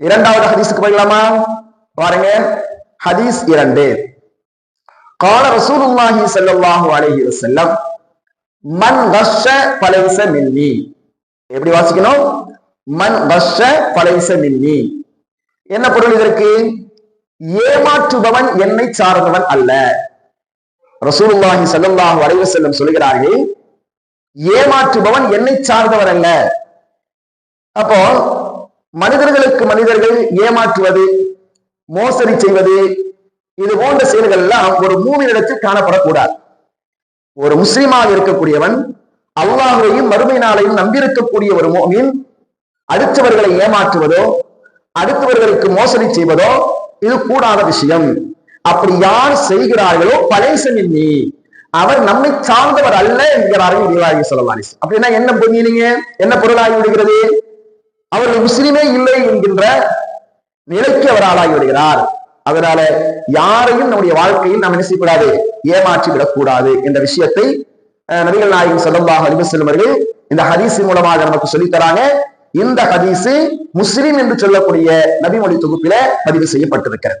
இரண்டாவது ஹதீஸுக்கு போயிடலாமா? பாருங்க. ஹதீஸ் இரண்டு. கால ரசூலுல்லாஹி ஸல்லல்லாஹு அலைஹி வஸல்லம் மன் கஷ்ஷ பலைச மின்னி எப்படி வாசிக்கணும்? மன் கஷ்ஷ பலைச மின்னி என்ன பொருள் இதற்கு? ஏமாற்றுபவன் என்னை சார்ந்தவன் அல்ல. ரசூலுல்லாஹி ஸல்லல்லாஹு அலைஹி வஸல்லம் சொல்கிறார்கள் ஏமாற்றுபவன் என்னை சார்ந்தவன் அல்ல. அப்போ மனிதர்களுக்கு மனிதர்கள் ஏமாற்றுவது மோசடி செய்வது? இது போன்ற செயல்கள் எல்லாம் ஒரு மூவினிடத்தில் காணப்படக்கூடாது. ஒரு முஸ்லீமாக இருக்கக்கூடியவன் அல்லாஹையும் மறுமை நாளையும் நம்பியிருக்கக்கூடிய ஒரு மோமின் அடுத்தவர்களை ஏமாற்றுவதோ அடுத்தவர்களுக்கு மோசடி செய்வதோ இது கூடாத விஷயம். அப்படி யார் செய்கிறார்களோ பழைசனின்னி அவர் நம்மை சார்ந்தவர் அல்ல என்கிறார்கள் இறைவாகி சொல்லலாம் அப்படின்னா என்ன பண்ணீங்க என்ன பொருளாகி விடுகிறது? அவர்கள் முஸ்லீமே இல்லை என்கின்ற நிலைக்கு அவர் ஆளாகி விடுகிறார். அதனால யாரையும் நம்முடைய வாழ்க்கையில் நாம் என்ன செய்யக்கூடாது? ஏமாற்றி விடக்கூடாது என்ற விஷயத்தை நபிகள் நாயகம் சொல்லமாக அலிபு செல்வர்கள் இந்த ஹதீஸ் மூலமாக நமக்கு சொல்லித்தராங்க இந்த ஹதீஸ் முஸ்லிம் என்று சொல்லக்கூடிய நபிமொழி தொகுப்பில பதிவு செய்யப்பட்டிருக்கிறது.